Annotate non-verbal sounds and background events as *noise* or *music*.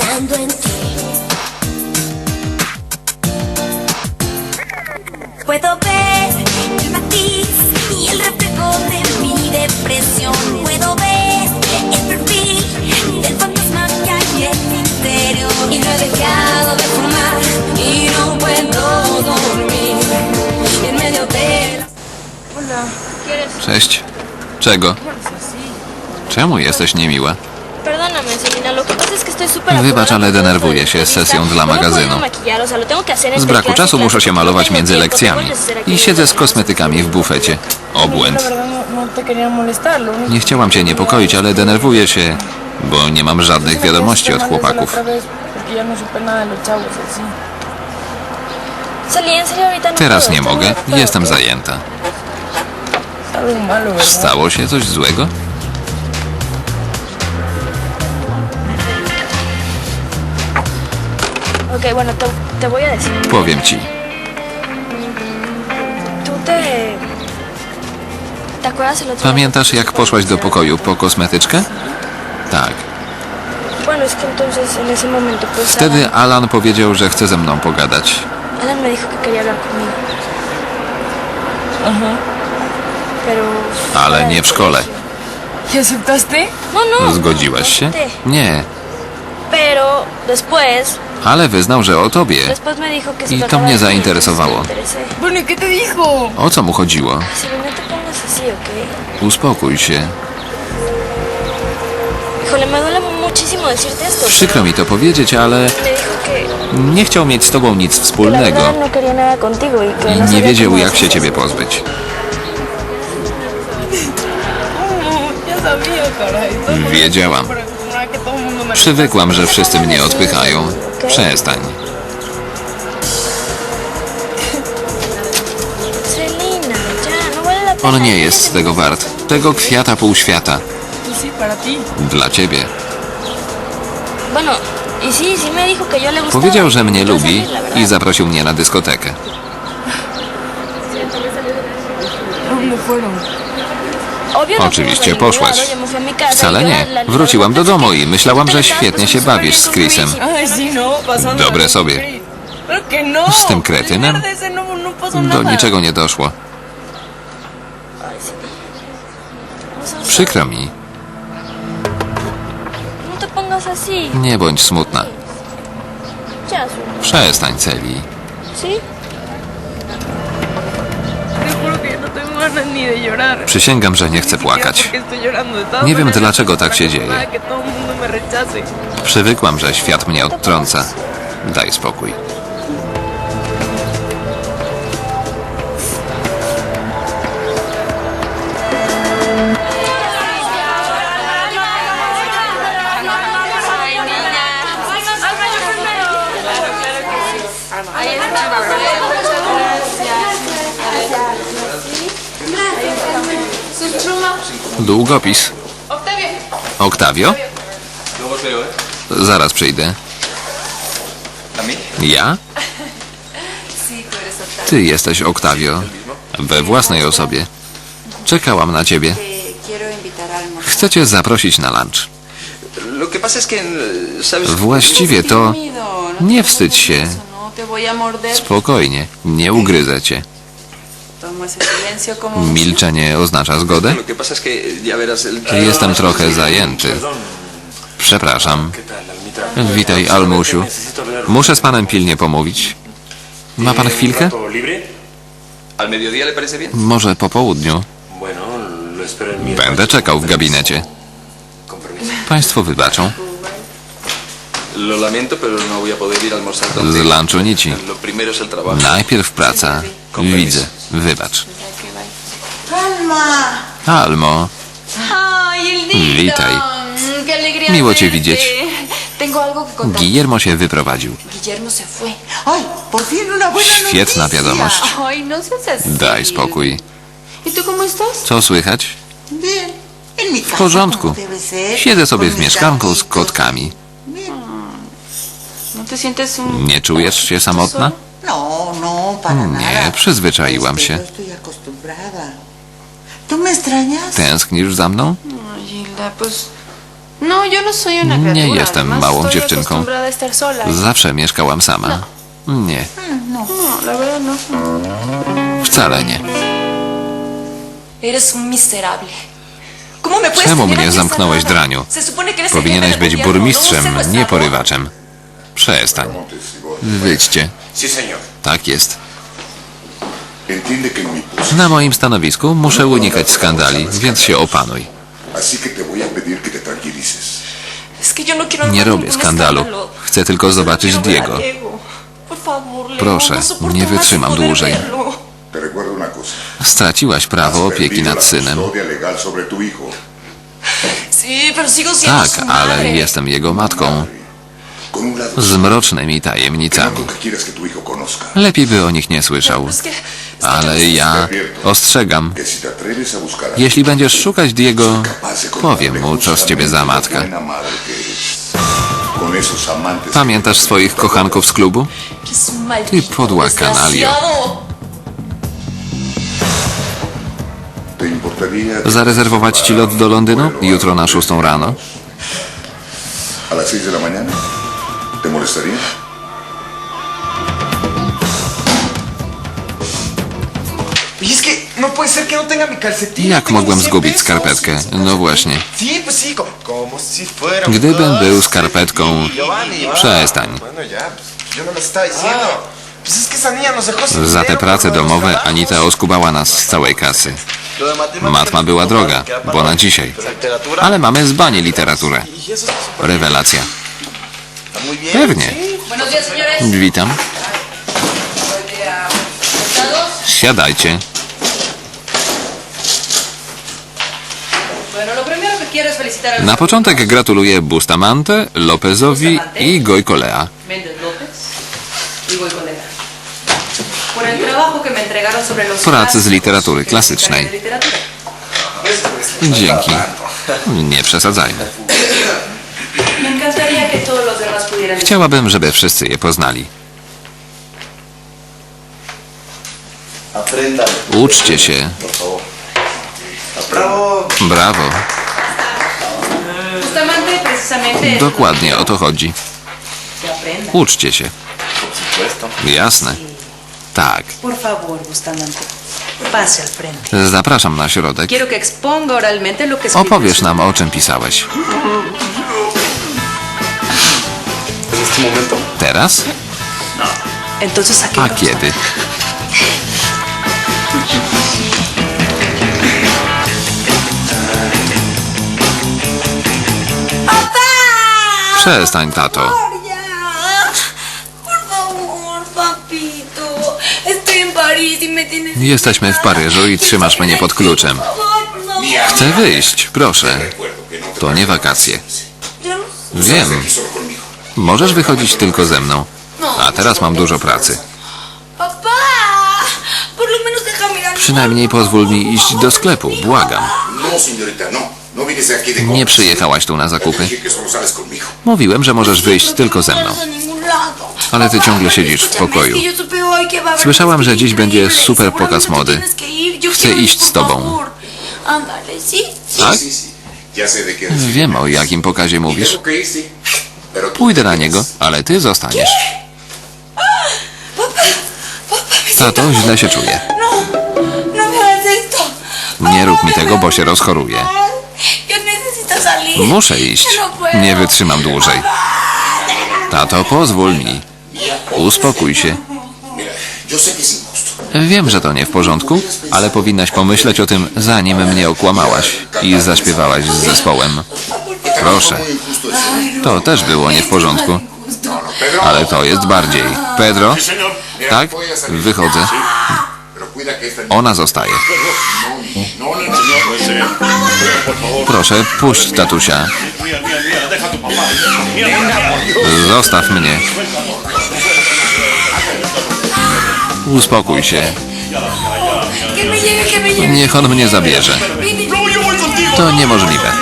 pensando en ti. Puedo ver el matiz y el reflejo de mi depresión. Puedo ver el perfil del fantasma que hay en mi interior. Y no he dejado de fumar y no puedo dormir. En medio de la Cześć. Czego? Czemu jesteś niemiła? Perdóname, Selina, Wybacz, ale denerwuję się sesją dla No puedo magazynu. maquillar, o sea, lo tengo que hacer Z braku czasu muszę się No malować między lekcjami. I siedzę z kosmetykami w bufecie. Obłęd. no, no Nie chciałam cię niepokoić, ale denerwuję się, bo nie mam żadnych wiadomości od chłopaków. No no Teraz nie mogę, jestem zajęta. Stało się coś złego? Ok, bueno, te, te voy a decir. Powiem ci. Tú te... ¿Te acuerdas el otro Pamiętasz, jak poszłaś do pokoju po kosmetyczkę? Tak. Bueno, es que entonces en ese momento pues Wtedy Alan, Alan powiedział, że chce ze mną pogadać. Alan me dijo que quería hablar conmigo. Ajá. Pero... Ale fuera nie del w szkole. colegio. ¿Y aceptaste? No, no. Zgodziłaś się? Nie. Pero después, Ale wyznał, że o tobie. después me dijo que se I to trataba mnie de mí, zainteresowało. entonces me interesé. Bueno, ¿y qué te dijo? O co mu chodziło? Si no te pongas así, ¿ok? Uspokój się. Híjole, me duele muchísimo decirte esto. Przykro mi to powiedzieć, ale Me dijo que, nie chciał mieć z tobą nic que la wspólnego no quería nada contigo y que i no nie sabía wiedział, cómo jak się ciebie pozbyć. *laughs* Ya sabía, caray. Solo por Wiedziałam. Przywykłam, że wszyscy mnie odpychają. Przestań. On nie jest tego wart. Tego kwiata pół świata. Dla ciebie. Y. Powiedział, że mnie lubi i zaprosił mnie na dyskotekę. Oczywiście poszłaś. Wcale nie. Wróciłam do domu i myślałam, że świetnie się bawisz z Chrisem. Dobre sobie. Z tym kretynem? Do niczego nie doszło. Przykro mi. Nie bądź smutna. Przestań, Celi. Przysięgam, że nie chcę płakać. Nie wiem, dlaczego tak się dzieje. Przywykłam, że świat mnie odtrąca. Daj spokój. Długopis. Oktawio? Zaraz przyjdę. Ja? Ty jesteś Oktawio. We własnej osobie. Czekałam na ciebie. Chcę cię zaprosić na lunch. ¿sabes? Właściwie to... No Nie wstydź się. No. Spokojnie, nie ugryzę cię. *laughs* Milczenie oznacza zgodę? Jestem trochę zajęty. Przepraszam. Witaj, Almusiu. Muszę z panem pilnie pomówić. Ma pan chwilkę? Może po południu. Będę czekał w gabinecie. Państwo wybaczą. Lo lamento, pero no voy a poder ir a almorzar Z contigo. lunchu nici. Lo primero es el trabajo. Najpierw praca. Widzę. Wybacz. Almo. Witaj. Mm, Qué alegría Miło cię verte. widzieć. Tengo algo que contar. Guillermo się wyprowadził. Guillermo se fue. ¡Ay, por fin una buena Świetna wiadomość. No. Daj spokój. ¿Y? Co słychać? W porządku. Siedzę sobie w mieszkanku z kotkami. Nie czujesz się samotna? No, no, para Nie, przyzwyczaiłam się. Tęsknisz za mną? No, no Nie jestem małą dziewczynką. Zawsze mieszkałam sama. Nie, No, no. wcale nie. Eres un miserable. ¿Cómo me puedes Czemu mnie zamknąłeś, draniu? Powinieneś być no burmistrzem, nie porywaczem. Przestań. Wyjdźcie. Tak jest. Na moim stanowisku muszę unikać skandali, więc się opanuj. Nie robię skandalu. Chcę tylko zobaczyć Diego. Proszę, nie wytrzymam dłużej. Straciłaś prawo opieki nad synem. Tak, ale jestem jego matką. Z mrocznymi tajemnicami. Lepiej by o nich nie słyszał. Ale ja ostrzegam. Jeśli będziesz szukać Diego, powiem mu, co z ciebie za matka. Pamiętasz swoich kochanków z klubu? maldito podła kanalio. desgraciado. ¿Te importaría Zarezerwować ci lot do Londynu? Jutro na szóstą rano? A las 6 de la mañana? ¿Te molestaría? Y es que no no. Jak mogłem 100 zgubić skarpetkę? No właśnie. Gdybym był skarpetką... Przestań. Yo no dejó sin Za te prace domowe. Anita oskubała nas z całej kasy. Matma była droga, bo na dzisiaj. Ale mamy z bani literaturę. Y súper Rewelacja. Pewnie. Witam. Siadajcie. Na początek gratuluję Bustamante, Lopezowi i los Pracy z literatury klasycznej. Dzięki. Nie przesadzajmy. Chciałabym, żeby wszyscy je poznali. Uczcie się. Brawo. Dokładnie o to chodzi. Uczcie się. Jasne. Tak. Zapraszam na środek. Opowiesz nam, o czym pisałeś. ¿Es este momento? Teraz? Entonces, ¿a qué A kiedy? Przestań, tato. Por favor, papito. Estoy en París y me tienes... Jesteśmy w Paryżu i trzymasz mnie pod kluczem. Por favor, no. Chcę wyjść, proszę. Recuerdo que no te To nie wakacje. Yo no Wiem. Możesz wychodzić tylko ze mną. A teraz mam dużo pracy. Przynajmniej pozwól mi iść do sklepu, błagam. No, no. No Nie przyjechałaś tu na zakupy. Mówiłem, że możesz wyjść tylko ze mną. Ale ty ciągle siedzisz w pokoju. Słyszałam, że dziś będzie super pokaz mody. Chcę iść z tobą. Tak? Wiem, o jakim pokazie mówisz. Pójdę na niego, ale ty zostaniesz. Tato, siento źle się mal. czuję. No, no. Nie rób mi tego, bo się rozchoruję. Muszę iść. No. Nie wytrzymam dłużej. Tato, pozwól mi. Uspokój się. Wiem, że to nie w porządku, ale powinnaś pomyśleć o tym, zanim mnie okłamałaś i zaśpiewałaś z zespołem. Proszę. To też było nie w porządku. Ale to jest bardziej. Pedro? Tak? Wychodzę. Ona zostaje. Proszę, puść tatusia. Zostaw mnie. Uspokój się. Niech on mnie zabierze. To niemożliwe.